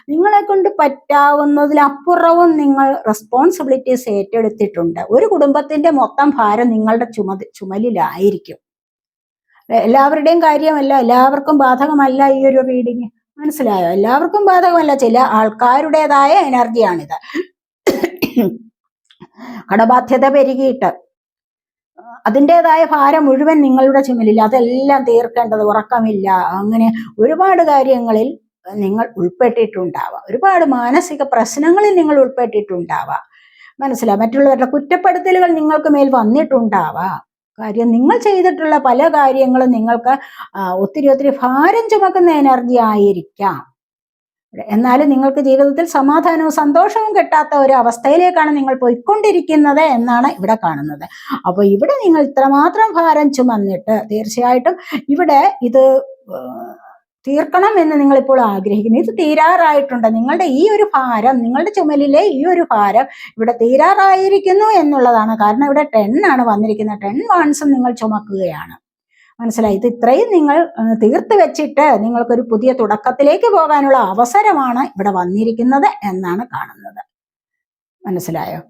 നിങ്ങളെ കൊണ്ട് പറ്റാവുന്നതിലപ്പുറവും നിങ്ങൾ റെസ്പോൺസിബിലിറ്റീസ് ഏറ്റെടുത്തിട്ടുണ്ട്. ഒരു കുടുംബത്തിന്റെ മൊത്തം ഭാരം നിങ്ങളുടെ ചുമ ചുമലിലായിരിക്കും. എല്ലാവരുടെയും കാര്യമല്ല എല്ലാവർക്കും ബാധകമല്ല ഈ ഒരു റീഡിങ് മനസ്സിലായോ? എല്ലാവർക്കും ബാധകമല്ല. ചില ആൾക്കാരുടേതായ എനർജിയാണിത് കടബാധ്യത പെരുകിയിട്ട്. അതിന്റെതായ ഭാരം മുഴുവൻ നിങ്ങളുടെ ചുമലിൽ അതെല്ലാം തീർക്കേണ്ടത് ഉറക്കമില്ല. അങ്ങനെ ഒരുപാട് കാര്യങ്ങളിൽ നിങ്ങൾ ഉൾപ്പെട്ടിട്ടുണ്ടാവാം. ഒരുപാട് മാനസിക പ്രശ്നങ്ങളിൽ നിങ്ങൾ ഉൾപ്പെട്ടിട്ടുണ്ടാവാം. മനസ്സിലാവും മറ്റുള്ളവരുടെ കുറ്റപ്പെടുത്തലുകൾ നിങ്ങൾക്ക് മേൽ വന്നിട്ടുണ്ടാവാം. കാര്യം നിങ്ങൾ ചെയ്തിട്ടുള്ള പല കാര്യങ്ങളും നിങ്ങൾക്ക് ഒത്തിരി ഒത്തിരി ഭാരം ചുമക്കുന്ന എനർജി ആയിരിക്കാം. എന്നാലും നിങ്ങൾക്ക് ജീവിതത്തിൽ സമാധാനവും സന്തോഷവും കിട്ടാത്ത ഒരു അവസ്ഥയിലേക്കാണ് നിങ്ങൾ പോയിക്കൊണ്ടിരിക്കുന്നത് എന്നാണ് ഇവിടെ കാണുന്നത്. അപ്പോൾ ഇവിടെ നിങ്ങൾ ഇത്രമാത്രം ഭാരം ചുമന്നിട്ട് തീർച്ചയായിട്ടും ഇവിടെ ഇത് തീർക്കണം എന്ന് നിങ്ങൾ ഇപ്പോൾ ആഗ്രഹിക്കുന്നു. ഇത് തീരാറായിട്ടുണ്ട്. നിങ്ങളുടെ ഈ ഒരു ഭാരം നിങ്ങളുടെ ചുമലിലെ ഈ ഒരു ഭാരം ഇവിടെ തീരാറായിരിക്കുന്നു എന്നുള്ളതാണ്. കാരണം ഇവിടെ ടെൻ ആണ് വന്നിരിക്കുന്നത്. ടെൻ വാൺസും നിങ്ങൾ ചുമക്കുകയാണ്. മനസ്സിലായി. ഇത് ഇത്രയും നിങ്ങൾ തീർത്തു വെച്ചിട്ട് നിങ്ങൾക്കൊരു പുതിയ തുടക്കത്തിലേക്ക് പോകാനുള്ള അവസരമാണ് ഇവിടെ വന്നിരിക്കുന്നത് എന്നാണ് കാണുന്നത്. മനസ്സിലായോ?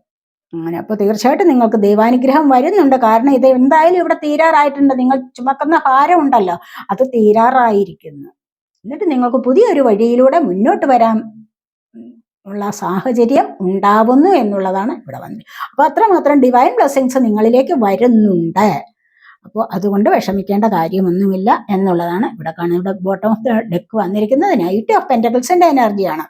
അങ്ങനെ അപ്പോൾ തീർച്ചയായിട്ടും നിങ്ങൾക്ക് ദൈവാനുഗ്രഹം വരുന്നുണ്ട്. കാരണം ഇത് എന്തായാലും ഇവിടെ തീരാറായിട്ടുണ്ട്. നിങ്ങൾ ചുമക്കുന്ന ഭാരം ഉണ്ടല്ലോ അത് തീരാറായിരിക്കുന്നു. എന്നിട്ട് നിങ്ങൾക്ക് പുതിയൊരു വഴിയിലൂടെ മുന്നോട്ട് വരാൻ ഉള്ള സാഹചര്യം ഉണ്ടാവുന്നു എന്നുള്ളതാണ് ഇവിടെ വന്നത് അപ്പോൾ അത്രമാത്രം ഡിവൈൻ ബ്ലെസ്സിങ്സ് നിങ്ങളിലേക്ക് വരുന്നുണ്ട്. അപ്പോൾ അതുകൊണ്ട് വിഷമിക്കേണ്ട കാര്യമൊന്നുമില്ല എന്നുള്ളതാണ് ഇവിടെ കാണുന്നത് ഇവിടെ ബോട്ടം ഓഫ് ദ ഡെക്ക് വന്നിരിക്കുന്നത്. നൈറ്റ് ഓഫ് പെന്റക്കിൾസിന്റെ എനർജിയാണ്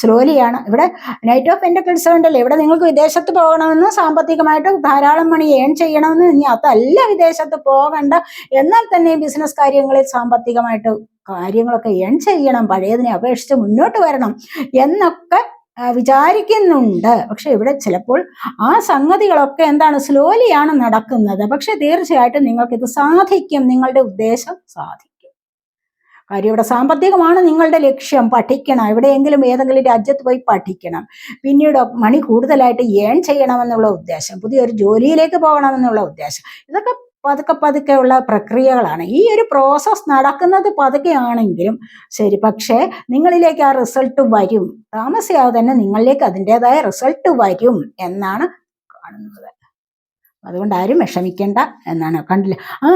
സ്ലോലിയാണ് ഇവിടെ നൈറ്റ് ഓഫ് പെന്റക്കിൾസ് ഉണ്ടല്ലോ. ഇവിടെ നിങ്ങൾക്ക് വിദേശത്ത് പോകണമെന്ന് സാമ്പത്തികമായിട്ട് ധാരാളം മണി ഏൺ ചെയ്യണമെന്ന് ഇനി അതല്ല വിദേശത്ത് പോകണ്ട. എന്നാൽ തന്നെ ബിസിനസ് കാര്യങ്ങളിൽ സാമ്പത്തികമായിട്ട് കാര്യങ്ങളൊക്കെ ഏൺ ചെയ്യണം. പഴയതിനെ അപേക്ഷിച്ച് മുന്നോട്ട് വരണം. എന്നൊക്കെ വിചാരിക്കുന്നുണ്ട്. പക്ഷെ ഇവിടെ ചിലപ്പോൾ ആ സംഗതികളൊക്കെ എന്താണ് സ്ലോലിയാണ് നടക്കുന്നത്. പക്ഷെ തീർച്ചയായിട്ടും നിങ്ങൾക്ക് ഇത് സാധിക്കും. നിങ്ങളുടെ ഉദ്ദേശം സാധിക്കും. കാര്യം ഇവിടെ സാമ്പത്തികമാണ് നിങ്ങളുടെ ലക്ഷ്യം. പഠിക്കണം. എവിടെയെങ്കിലും ഏതെങ്കിലും രാജ്യത്ത് പോയി പഠിക്കണം. പിന്നീട് മണി കൂടുതലായിട്ട് ഏൺ ചെയ്യണമെന്നുള്ള ഉദ്ദേശം. പുതിയൊരു ജോലിയിലേക്ക് പോകണമെന്നുള്ള ഉദ്ദേശം. ഇതൊക്കെ പതുക്കെ പതുക്കെ ഉള്ള പ്രക്രിയകളാണ്. ഈ ഒരു പ്രോസസ് നടക്കുന്നത് പതുക്കെയാണെങ്കിലും ശരി പക്ഷേ നിങ്ങളിലേക്ക് ആ റിസൾട്ട് വരും. താമസിയാതെ തന്നെ നിങ്ങളിലേക്ക് അതിന്റെതായ റിസൾട്ട് വരും എന്നാണ് കാണുന്നത്. അതുകൊണ്ട് ആരും വിഷമിക്കേണ്ട എന്നാണ്. കണ്ടില്ലേ? ആ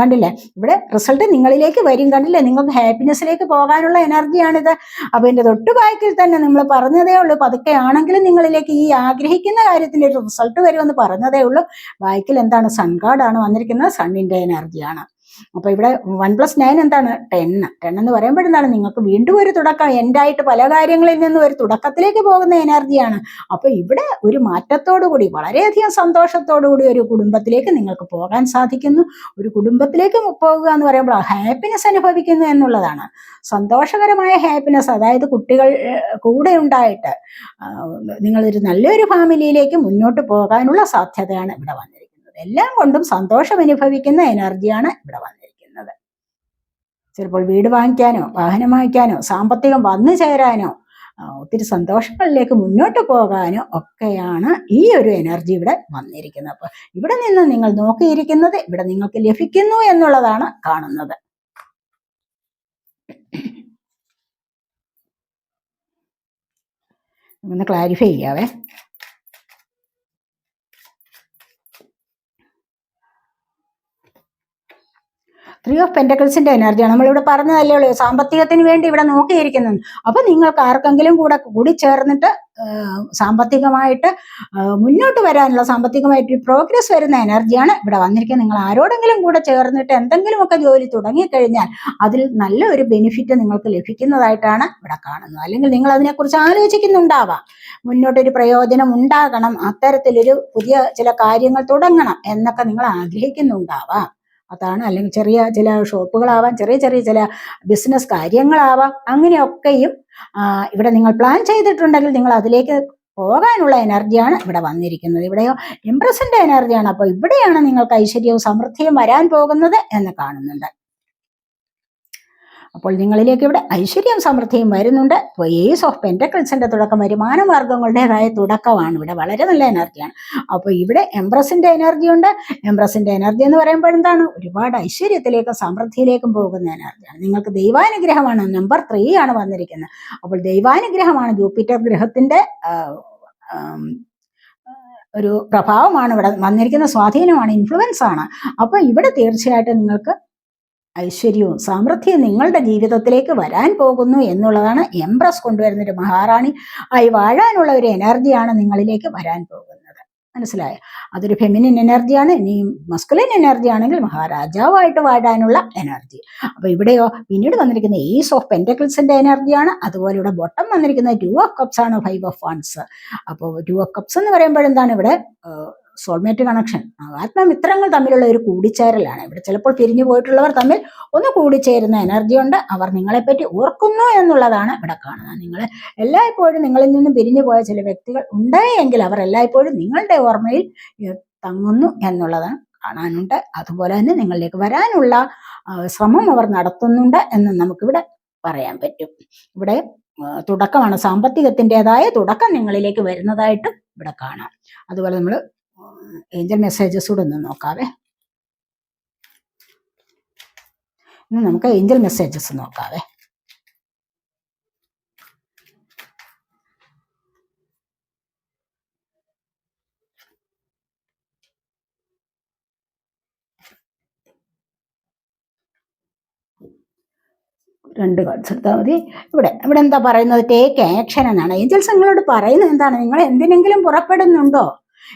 കണ്ടില്ലേ? ഇവിടെ റിസൾട്ട് നിങ്ങളിലേക്ക് വരും. കണ്ടില്ലേ? നിങ്ങൾക്ക് ഹാപ്പിനെസ്സിലേക്ക് പോകാനുള്ള എനർജിയാണിത് അപ്പോൾ എന്റെ തൊട്ട് ബാക്കിൽ തന്നെ നമ്മൾ പറഞ്ഞതേ ഉള്ളൂ. പതുക്കെ ആണെങ്കിലും നിങ്ങളിലേക്ക് ഈ ആഗ്രഹിക്കുന്ന കാര്യത്തിന്റെ ഒരു റിസൾട്ട് വരുമെന്ന് പറഞ്ഞതേ ഉള്ളൂ. ബാക്കിൽ എന്താണ്? സൺ കാർഡാണ് വന്നിരിക്കുന്നത്. സണ്ണിന്റെ എനർജിയാണ് അപ്പൊ ഇവിടെ വൺ പ്ലസ് നയൻ എന്താണ്? ടെൻ ടെൻ എന്ന് പറയുമ്പോഴെന്താണ്? നിങ്ങൾക്ക് വീണ്ടും ഒരു തുടക്കം. എൻഡായിട്ട് പല കാര്യങ്ങളിൽ നിന്നും ഒരു തുടക്കത്തിലേക്ക് പോകുന്ന എനർജിയാണ് അപ്പൊ ഇവിടെ ഒരു മാറ്റത്തോടുകൂടി വളരെയധികം സന്തോഷത്തോടുകൂടി ഒരു കുടുംബത്തിലേക്ക് നിങ്ങൾക്ക് പോകാൻ സാധിക്കുന്നു. ഒരു കുടുംബത്തിലേക്ക് പോകുക എന്ന് പറയുമ്പോൾ ഹാപ്പിനെസ് അനുഭവിക്കുന്നു എന്നുള്ളതാണ്. സന്തോഷകരമായ ഹാപ്പിനെസ് അതായത് കുട്ടികൾ കൂടെ ഉണ്ടായിട്ട് നിങ്ങളൊരു നല്ലൊരു ഫാമിലിയിലേക്ക് മുന്നോട്ട് പോകാനുള്ള സാധ്യതയാണ് ഇവിടെ വന്നിരിക്കുന്നത്. എല്ലാം കൊണ്ടും സന്തോഷം അനുഭവിക്കുന്ന എനർജിയാണ് ഇവിടെ വന്നിരിക്കുന്നത്. ചിലപ്പോൾ വീട് വാങ്ങിക്കാനോ വാഹനം വാങ്ങിക്കാനോ സാമ്പത്തികം വന്നു ചേരാനോ ഒത്തിരി സന്തോഷങ്ങളിലേക്ക് മുന്നോട്ട് പോകാനോ ഒക്കെയാണ് ഈ ഒരു എനർജി ഇവിടെ വന്നിരിക്കുന്നത്. അപ്പോൾ ഇവിടെ നിന്ന് നിങ്ങൾ നോക്കിയിരിക്കുന്നത് ഇവിടെ നിങ്ങൾക്ക് ലഭിക്കുന്നു എന്നുള്ളതാണ് കാണുന്നത്. ഒന്ന് ക്ലാരിഫൈ ചെയ്യാവേ. ത്രീ ഓഫ് പെന്റക്കിൾസിന്റെ എനർജിയാണ് നമ്മളിവിടെ പറഞ്ഞതല്ലേ ഉള്ളൂ സാമ്പത്തികത്തിന് വേണ്ടി ഇവിടെ നോക്കിയിരിക്കുന്നത് അപ്പൊ നിങ്ങൾക്ക് ആർക്കെങ്കിലും കൂടെ കൂടി ചേർന്നിട്ട് സാമ്പത്തികമായിട്ട് മുന്നോട്ട് വരാനുള്ള സാമ്പത്തികമായിട്ട് പ്രോഗ്രസ് വരുന്ന എനർജിയാണ് ഇവിടെ വന്നിരിക്കുന്നത്. നിങ്ങൾ ആരോടെങ്കിലും കൂടെ ചേർന്നിട്ട് എന്തെങ്കിലുമൊക്കെ ജോലി തുടങ്ങിക്കഴിഞ്ഞാൽ അതിൽ നല്ല ഒരു ബെനിഫിറ്റ് നിങ്ങൾക്ക് ലഭിക്കുന്നതായിട്ടാണ് ഇവിടെ കാണുന്നത്. അല്ലെങ്കിൽ നിങ്ങൾ അതിനെക്കുറിച്ച് ആലോചിക്കുന്നുണ്ടാവാം. മുന്നോട്ടൊരു പ്രയോജനം ഉണ്ടാകണം. അത്തരത്തിലൊരു പുതിയ ചില കാര്യങ്ങൾ തുടങ്ങണം എന്നൊക്കെ നിങ്ങൾ ആഗ്രഹിക്കുന്നുണ്ടാവാം. അതാണ്. അല്ലെങ്കിൽ ചെറിയ ചില ഷോപ്പുകളാവാം ചെറിയ ചെറിയ ചില ബിസിനസ് കാര്യങ്ങളാവാം. അങ്ങനെയൊക്കെയും ഇവിടെ നിങ്ങൾ പ്ലാൻ ചെയ്തിട്ടുണ്ടെങ്കിൽ നിങ്ങൾ അതിലേക്ക് പോകാനുള്ള എനർജിയാണ് ഇവിടെ വന്നിരിക്കുന്നത്. ഇവിടെയോ ഇംപ്രസിന്റെ എനർജിയാണ്. അപ്പോൾ ഇവിടെയാണ് നിങ്ങൾക്ക് ഐശ്വര്യവും സമൃദ്ധിയും വരാൻ പോകുന്നത് എന്ന് കാണുന്നുണ്ട്. അപ്പോൾ നിങ്ങളിലേക്ക് ഇവിടെ ഐശ്വര്യം സമൃദ്ധിയും വരുന്നുണ്ട്. ഇപ്പോൾ ഏസ് ഓഫ് പെന്റക്കിൾസിന്റെ തുടക്കം വരുമാന മാർഗങ്ങളുടേതായ തുടക്കമാണ്. ഇവിടെ വളരെ നല്ല എനർജിയാണ് അപ്പോൾ ഇവിടെ എംബ്രസിന്റെ എനർജി ഉണ്ട്. എംബ്രസിന്റെ എനർജി എന്ന് പറയുമ്പോൾ എന്താണ്? ഒരുപാട് ഐശ്വര്യത്തിലേക്കും സമൃദ്ധിയിലേക്കും പോകുന്ന എനർജിയാണ് നിങ്ങൾക്ക് ദൈവാനുഗ്രഹമാണ്. നമ്പർ ത്രീ ആണ് വന്നിരിക്കുന്നത്. അപ്പോൾ ദൈവാനുഗ്രഹമാണ് ജൂപ്പിറ്റർ ഗ്രഹത്തിന്റെ ഒരു പ്രഭാവമാണ് ഇവിടെ വന്നിരിക്കുന്ന സ്വാധീനമാണ് ഇൻഫ്ലുവൻസ് ആണ്. അപ്പോൾ ഇവിടെ തീർച്ചയായിട്ടും നിങ്ങൾക്ക് ഐശ്വര്യവും സമൃദ്ധിയും നിങ്ങളുടെ ജീവിതത്തിലേക്ക് വരാൻ പോകുന്നു എന്നുള്ളതാണ് എംപ്രസ് കൊണ്ടുവരുന്ന ഒരു മഹാറാണി. ആയി വാഴാനുള്ള ഒരു എനർജിയാണ് നിങ്ങളിലേക്ക് വരാൻ പോകുന്നത്. മനസ്സിലായോ? അതൊരു ഫെമിനിൻ എനർജിയാണ് ഇനി മസ്കുലിൻ എനർജി ആണെങ്കിൽ മഹാരാജാവായിട്ട് വാഴാനുള്ള എനർജി അപ്പൊ ഇവിടെയോ പിന്നീട് വന്നിരിക്കുന്ന ഈസ് ഓഫ് പെന്റക്കിൾസിന്റെ എനർജിയാണ് അതുപോലെ ഇവിടെ ബോട്ടം വന്നിരിക്കുന്ന ടു ഓഫ് കപ്സ് ആണ് ഫൈവ് ഓഫ് വൺസ് അപ്പോൾ ടു ഓഫ് കപ്സ് എന്ന് പറയുമ്പോൾ എന്താണ് ഇവിടെ? സോൾമേറ്റ് കണക്ഷൻ ആത്മമിത്രങ്ങൾ തമ്മിലുള്ള ഒരു കൂടിച്ചേരലാണ്. ഇവിടെ ചിലപ്പോൾ പിരിഞ്ഞു പോയിട്ടുള്ളവർ തമ്മിൽ ഒന്ന് കൂടിച്ചേരുന്ന എനർജി ഉണ്ട്. അവർ നിങ്ങളെപ്പറ്റി ഓർക്കുന്നു എന്നുള്ളതാണ് ഇവിടെ കാണുന്നത്. നിങ്ങൾ എല്ലായ്പ്പോഴും നിങ്ങളിൽ നിന്നും പിരിഞ്ഞു പോയ ചില വ്യക്തികൾ ഉണ്ടായെങ്കിൽ അവർ എല്ലായ്പ്പോഴും നിങ്ങളുടെ ഓർമ്മയിൽ തങ്ങുന്നു എന്നുള്ളതാണ് കാണാനുണ്ട്. അതുപോലെ തന്നെ നിങ്ങളിലേക്ക് വരാനുള്ള ശ്രമം അവർ നടത്തുന്നുണ്ട് എന്ന് നമുക്കിവിടെ പറയാൻ പറ്റും. ഇവിടെ തുടക്കമാണ്. സാമ്പത്തികത്തിന്റെതായ തുടക്കം നിങ്ങളിലേക്ക് വരുന്നതായിട്ടും ഇവിടെ കാണാം. അതുപോലെ നമ്മൾ ഏഞ്ചൽ മെസ്സേജസ് കൂടെ ഒന്ന് നോക്കാവേ. ഇന്ന് നമുക്ക് ഏഞ്ചൽ മെസ്സേജസ് നോക്കാവേ. രണ്ട് കാർഡ്സ് എടുത്താൽ മതി. ഇവിടെ ഇവിടെ എന്താ പറയുന്നത്? ടേക്ക് ആക്ഷൻ എന്നാണ്. ഏഞ്ചൽസ് നിങ്ങളോട് പറയുന്നത് എന്താണ്? നിങ്ങൾ എന്തിനെങ്കിലും പുറപ്പെടുന്നുണ്ടോ?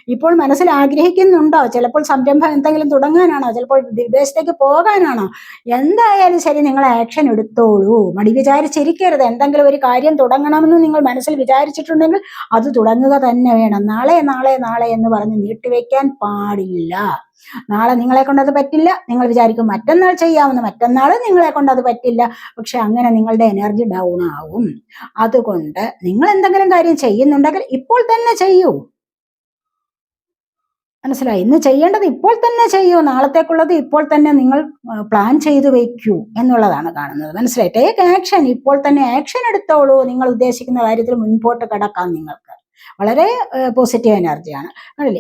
ഇപ്പോൾ മനസ്സിൽ ആഗ്രഹിക്കുന്നുണ്ടോ? ചിലപ്പോൾ സംരംഭം എന്തെങ്കിലും തുടങ്ങാനാണോ? ചിലപ്പോൾ വിദേശത്തേക്ക് പോകാനാണോ? എന്തായാലും ശരി നിങ്ങൾ ആക്ഷൻ എടുത്തോളൂ. മടി വിചാരിച്ചിരിക്കരുത്. എന്തെങ്കിലും ഒരു കാര്യം തുടങ്ങണമെന്ന് നിങ്ങൾ മനസ്സിൽ വിചാരിച്ചിട്ടുണ്ടെങ്കിൽ അത് തുടങ്ങുക തന്നെ വേണം. നാളെ നാളെ നാളെ എന്ന് പറഞ്ഞ് നീട്ടിവെക്കാൻ പാടില്ല. നാളെ നിങ്ങളെ കൊണ്ട് അത് പറ്റില്ല. നിങ്ങൾ വിചാരിക്കും മറ്റന്നാൾ ചെയ്യാമെന്ന്. മറ്റന്നാൾ നിങ്ങളെ കൊണ്ട് അത് പറ്റില്ല. പക്ഷെ അങ്ങനെ നിങ്ങളുടെ എനർജി ഡൗൺ ആവും. അതുകൊണ്ട് നിങ്ങൾ എന്തെങ്കിലും കാര്യം ചെയ്യുന്നുണ്ടെങ്കിൽ ഇപ്പോൾ തന്നെ ചെയ്യൂ. മനസ്സിലായി? ഇന്ന് ചെയ്യേണ്ടത് ഇപ്പോൾ തന്നെ ചെയ്യൂ. നാളത്തേക്കുള്ളത് ഇപ്പോൾ തന്നെ നിങ്ങൾ പ്ലാൻ ചെയ്തു വയ്ക്കൂ എന്നുള്ളതാണ് കാണുന്നത്. മനസ്സിലായി? ടേക്ക് ആക്ഷൻ ഇപ്പോൾ തന്നെ ആക്ഷൻ എടുത്തോളൂ. നിങ്ങൾ ഉദ്ദേശിക്കുന്ന കാര്യത്തിൽ മുൻപോട്ട് കടക്കാം നിങ്ങൾക്ക്. വളരെ പോസിറ്റീവ് എനർജിയാണ്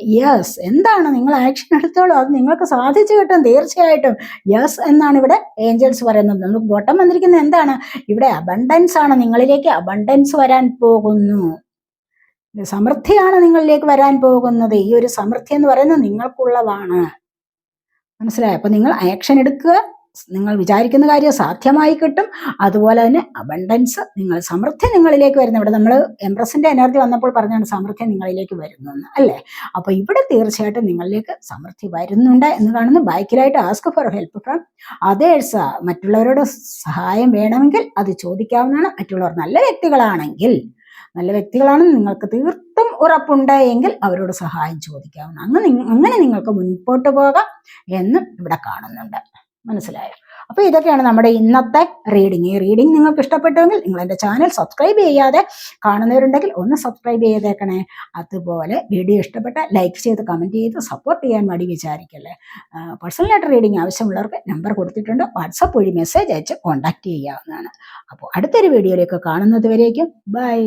യെസ് എന്താണ്? നിങ്ങൾ ആക്ഷൻ എടുത്തോളൂ. അത് നിങ്ങൾക്ക് സാധിച്ചു കിട്ടും. തീർച്ചയായിട്ടും. യെസ് എന്നാണ് ഇവിടെ ഏഞ്ചൽസ് പറയുന്നത്. നമുക്ക് ബോട്ടം വന്നിരിക്കുന്നത് എന്താണ്? ഇവിടെ അബണ്ടൻസ് ആണ്. നിങ്ങളിലേക്ക് അബണ്ടൻസ് വരാൻ പോകുന്നു. സമൃദ്ധിയാണ് നിങ്ങളിലേക്ക് വരാൻ പോകുന്നത്. ഈ ഒരു സമൃദ്ധി എന്ന് പറയുന്നത് നിങ്ങൾക്കുള്ളതാണ്. മനസ്സിലായോ? അപ്പൊ നിങ്ങൾ ആക്ഷൻ എടുക്കുക. നിങ്ങൾ വിചാരിക്കുന്ന കാര്യം സാധ്യമായി കിട്ടും. അതുപോലെ തന്നെ അബണ്ടൻസ് നിങ്ങൾ സമൃദ്ധി നിങ്ങളിലേക്ക് വരുന്നു. ഇവിടെ നമ്മൾ എംപ്രസിന്റെ എനർജി വന്നപ്പോൾ പറഞ്ഞാണ് സമൃദ്ധി നിങ്ങളിലേക്ക് വരുന്നെന്ന് അല്ലേ? അപ്പൊ ഇവിടെ തീർച്ചയായിട്ടും നിങ്ങളിലേക്ക് സമൃദ്ധി വരുന്നുണ്ട് എന്ന് കാണുന്നു. ബാക്കിലായിട്ട് ask for help from others മറ്റുള്ളവരോട് സഹായം വേണമെങ്കിൽ അത് ചോദിക്കാവുന്നതാണ്. മറ്റുള്ളവർ നല്ല വ്യക്തികളാണെങ്കിൽ നല്ല വ്യക്തികളാണ് നിങ്ങൾക്ക് തീർത്തും ഉറപ്പുണ്ട് എങ്കിൽ അവരോട് സഹായം ചോദിക്കാവുന്ന അങ്ങനെ അങ്ങനെ നിങ്ങൾക്ക് മുൻപോട്ട് പോകാം എന്നും ഇവിടെ കാണുന്നുണ്ട്. മനസ്സിലായോ? അപ്പോൾ ഇതൊക്കെയാണ് നമ്മുടെ ഇന്നത്തെ റീഡിങ് ഈ റീഡിങ് നിങ്ങൾക്ക് ഇഷ്ടപ്പെട്ടുവെങ്കിൽ നിങ്ങൾ എന്റെ ചാനൽ സബ്സ്ക്രൈബ് ചെയ്യാതെ കാണുന്നവരുണ്ടെങ്കിൽ ഒന്ന് സബ്സ്ക്രൈബ് ചെയ്തേക്കണേ. അതുപോലെ വീഡിയോ ഇഷ്ടപ്പെട്ട ലൈക്ക് ചെയ്ത് കമന്റ് ചെയ്ത് സപ്പോർട്ട് ചെയ്യാൻ മടി വിചാരിക്കല്ലേ. പേഴ്സണലായിട്ട് റീഡിങ് ആവശ്യമുള്ളവർക്ക് നമ്പർ കൊടുത്തിട്ടുണ്ട്. വാട്സപ്പ് വഴി മെസ്സേജ് അയച്ച് കോൺടാക്റ്റ് ചെയ്യാവുന്നതാണ്. അപ്പോൾ അടുത്തൊരു വീഡിയോയിലേക്ക് കാണുന്നത് വരേക്കും. ബൈ